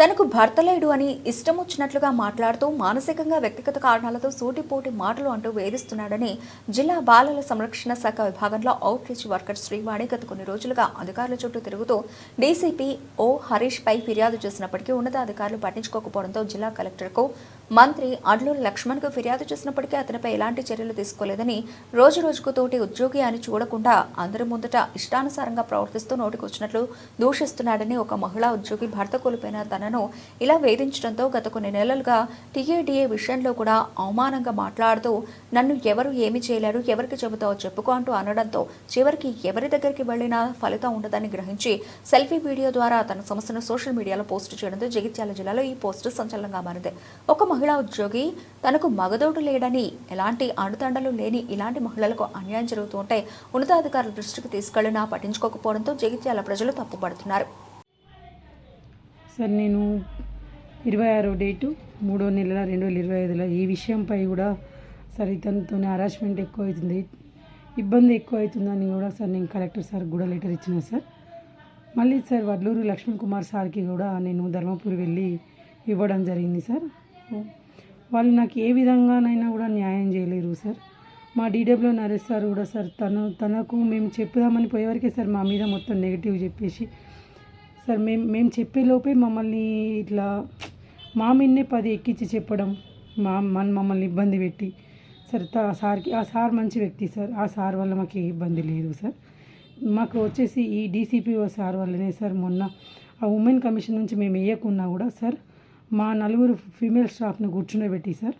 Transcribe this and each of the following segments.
తనకు భర్త లేడు అని ఇష్టం వచ్చినట్లుగా మాట్లాడుతూ మానసికంగా వ్యక్తిగత కారణాలతో సూటిపోటి మాటలు అంటూ వేధిస్తున్నాడని జిల్లా బాలల సంరక్షణ శాఖ విభాగంలో అవుట్ రీచ్ వర్కర్ శ్రీవాణి గత కొన్ని రోజులుగా అధికారుల చుట్టూ తిరుగుతూ డీసీపీ ఓ హరీష్ పై ఫిర్యాదు చేసినప్పటికీ ఉన్నతాధికారులు పట్టించుకోకపోవడంతో జిల్లా కలెక్టర్కు మంత్రి అడ్లూరి లక్ష్మణ్కు ఫిర్యాదు చేసినప్పటికీ అతనిపై ఎలాంటి చర్యలు తీసుకోలేదని రోజు రోజుకు తోటి ఉద్యోగి అని చూడకుండా అందరి ముందట ఇష్టానుసారంగా ప్రవర్తిస్తూ నోటికొచ్చినట్లు దూషిస్తున్నాడని ఒక మహిళా ఉద్యోగి భర్త కోల్పోయిన తన తనను ఇలా వేధించడంతో గత కొన్ని నెలలుగా టీఏడీఏ విషయంలో కూడా అవమానంగా మాట్లాడుతూ నన్ను ఎవరు ఏమి చేయలేరు ఎవరికి చెబుతావో చెప్పుకో అంటూ అనడంతో చివరికి ఎవరి దగ్గరికి వెళ్ళినా ఫలితం ఉండదని గ్రహించి సెల్ఫీ వీడియో ద్వారా తన సమస్యను సోషల్ మీడియాలో పోస్ట్ చేయడంతో జగిత్యాల జిల్లాలో ఈ పోస్టు సంచలనంగా మారింది. ఒక మహిళా ఉద్యోగి తనకు మగదోడు లేడని ఎలాంటి అండుదండలు లేని ఇలాంటి మహిళలకు అన్యాయం జరుగుతుంటే ఉన్నతాధికారుల దృష్టికి తీసుకెళ్ళినా పట్టించుకోకపోవడంతో జగిత్యాల ప్రజలు తప్పుపడుతున్నారు. సార్ నేను ఇరవై ఆరో డేటు మూడో నెల రెండు వేల ఇరవై ఐదులో ఈ విషయంపై కూడా సార్ ఇతనితో హరాస్మెంట్ ఎక్కువ అవుతుంది ఇబ్బంది ఎక్కువ అవుతుందని కూడా సార్ నేను కలెక్టర్ సార్ కూడా లెటర్ ఇచ్చిన సార్. మళ్ళీ సార్ వడ్లూరు లక్ష్మణ్ కుమార్ సార్కి కూడా నేను ధర్మపురి వెళ్ళి ఇవ్వడం జరిగింది సార్. వాళ్ళు నాకు ఏ విధంగానైనా కూడా న్యాయం చేయలేరు సార్. మా డీడబ్ల్యూ నరేష్ సార్ కూడా సార్ తను తనకు మేము చెప్పుదామని పోయేవరకే సార్ మా మీద మొత్తం నెగిటివ్ చెప్పేసి సార్ మేము మేము చెప్పేలోపే మమ్మల్ని ఇట్లా మా మీదనే పది ఎక్కించి చెప్పడం మా మన మమ్మల్ని ఇబ్బంది పెట్టి. సార్ ఆ సార్కి ఆ సార్ మంచి వ్యక్తి సార్. ఆ సార్ వల్ల మాకు ఏ ఇబ్బంది లేదు సార్. మాకు వచ్చేసి ఈ డీసీపీఓ సార్ వల్లనే సార్ మొన్న ఆ ఉమెన్ కమిషన్ నుంచి మేము వేయకున్నా కూడా సార్ మా నలుగురు ఫీమేల్ స్టాఫ్ని కూర్చుండబెట్టి సార్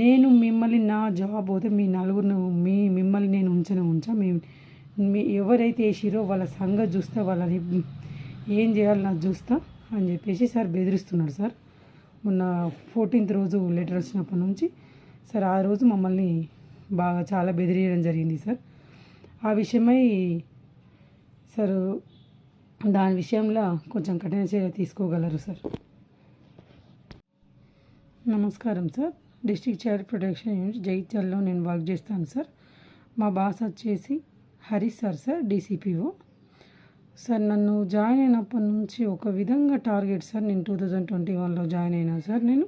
నేను మిమ్మల్ని నా జాబ్ పోతే మీ నలుగురిని మీ మిమ్మల్ని నేను ఉంచనే ఉంచా మీ మీ ఎవరైతే వేసిరో వాళ్ళ సంగతి చూస్తే వాళ్ళని ఏం చేయాలి నాకు చూస్తా అని చెప్పేసి సార్ బెదిరిస్తున్నాడు సార్. మొన్న ఫోర్టీన్త్ రోజు లెటర్ వచ్చినప్పటి నుంచి సార్ ఆ రోజు మమ్మల్ని బాగా చాలా బెదిరియడం జరిగింది సార్. ఆ విషయమై సార్ దాని విషయంలో కొంచెం కఠిన చర్య తీసుకోగలరు సార్. నమస్కారం sir. District child protection unit జగిత్యాలలో నేను వర్క్ చేస్తాను సార్. మా బాస్ వచ్చేసి Harish sir sir DCPO sir నన్ను జాయిన్ అయినప్పటి నుంచి ఒక విధంగా టార్గెట్ సార్ నేను టూ థౌజండ్ ట్వంటీ వన్లో జాయిన్ అయినా సార్. నేను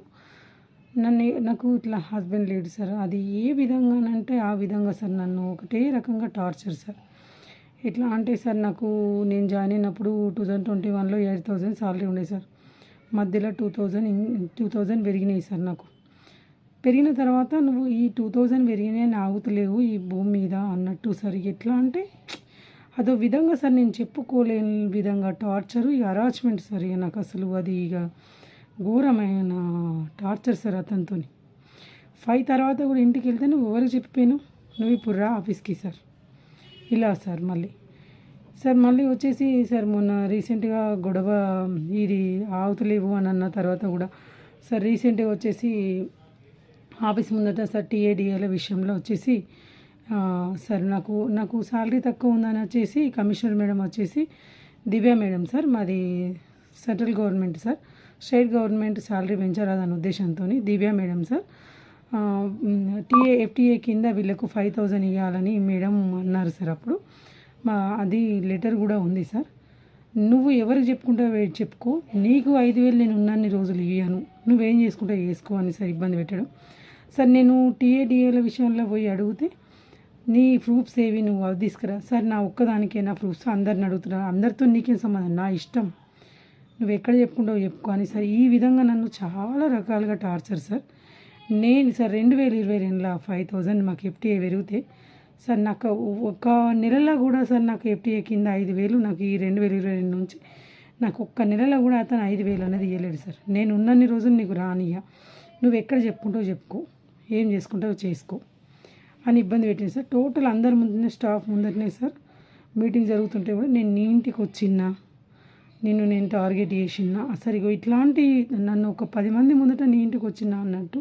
నన్ను నాకు ఇట్లా హస్బెండ్ లేడు సార్. అది ఏ విధంగానంటే ఆ విధంగా సార్ నన్ను ఒకటే రకంగా టార్చర్ సార్. ఎట్లా అంటే సార్ నాకు నేను జాయిన్ అయినప్పుడు టూ థౌజండ్ ట్వంటీ వన్లో ఎయిట్ థౌజండ్ సాలరీ ఉండే సార్. మధ్యలో టూ థౌజండ్ టూ థౌజండ్ పెరిగినాయి సార్ నాకు. పెరిగిన తర్వాత నువ్వు ఈ టూ థౌజండ్ పెరిగినాయి అని ఆగుతలేవు ఈ భూమి మీద అన్నట్టు సార్. ఎట్లా అంటే అదో విధంగా సార్ నేను చెప్పుకోలేని విధంగా టార్చరు ఈ అరాచ్మెంట్ సార్ ఇక నాకు అసలు అది ఇక ఘోరమైన టార్చర్ సార్ అతనితో ఫైవ్ తర్వాత కూడా ఇంటికి వెళ్తే నువ్వు ఎవరికి చెప్పిపోయాను నువ్వు ఇప్పుడు రా ఆఫీస్కి సార్. ఇలా సార్ మళ్ళీ. సార్ మళ్ళీ వచ్చేసి సార్ మొన్న రీసెంట్గా గొడవ ఇది ఆవుతలేవు అని అన్న తర్వాత కూడా సార్ రీసెంట్గా వచ్చేసి ఆఫీస్ ముందట సార్ టీఏడిఏల విషయంలో వచ్చేసి సార్ నాకు నాకు శాలరీ తక్కువ ఉందని వచ్చేసి కమిషనర్ మేడం వచ్చేసి దివ్య మేడం సార్ మాది central government sir. State government salary పెంచరాదన్న ఉద్దేశంతో Divya madam sir. TA FTA కింద వీళ్ళకు ఫైవ్ థౌజండ్ ఇవ్వాలని మేడం అన్నారు సార్ అప్పుడు. మా అది లెటర్ కూడా ఉంది సార్. నువ్వు ఎవరికి చెప్పుకుంటావో చెప్పుకో నీకు ఐదు వేలు నేను ఉన్నన్ని రోజులు ఇవ్వను నువ్వేం చేసుకుంటావు చేసుకో అని సార్ ఇబ్బంది పెట్టడం. సార్ నేను టీఏడిఏల విషయంలో పోయి అడిగితే నీ ప్రూఫ్స్ ఏవి నువ్వు అవి తీసుకురా. సార్ నా ఒక్కదానికే నా ప్రూఫ్స్ అందరిని అడుగుతున్నా. అందరితో నీకేం సంబంధం? నా ఇష్టం. నువ్వు ఎక్కడ చెప్పుకుంటావు చెప్పుకో అని. సార్ ఈ విధంగా నన్ను చాలా రకాలుగా టార్చర్ సార్. నేను సార్ రెండు వేల ఇరవై రెండులో ఫైవ్ థౌజండ్ మాకు ఎఫ్టీఏ పెరిగితే సార్ నాకు ఒక నెలలో కూడా సార్ నాకు ఎఫ్టీఏ కింద ఐదు వేలు నాకు ఈ రెండు వేల ఇరవై రెండు నుంచి నాకు ఒక్క నెలలో కూడా అతను ఐదు వేలు అనేది ఇవ్వలేడు సార్. నేను ఉన్నన్ని రోజులు నీకు రానియ్య. నువ్వు ఎక్కడ చెప్పుకుంటావు చెప్పుకో. ఏం చేసుకుంటావో చేసుకో. అని ఇబ్బంది పెట్టింది సార్. టోటల్ అందరి ముందునే స్టాఫ్ ముందరనే సార్ మీటింగ్ జరుగుతుంటే కూడా నేను నీ ఇంటికి వచ్చిన్నా నిన్ను నేను టార్గెట్ చేసినా సరే ఇట్లాంటి నన్ను ఒక పది మంది ముందట నీ ఇంటికి వచ్చినా అన్నట్టు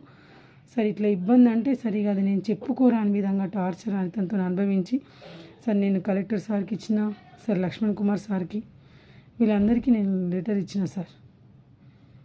సరే ఇట్లా ఇబ్బంది అంటే సరిగా అది నేను చెప్పుకోరాని విధంగా టార్చర్ అని తనతో అనుభవించి సార్ నేను కలెక్టర్ సార్కి ఇచ్చిన సార్ లక్ష్మణ్ కుమార్ సార్కి వీళ్ళందరికీ నేను లెటర్ ఇచ్చిన సార్.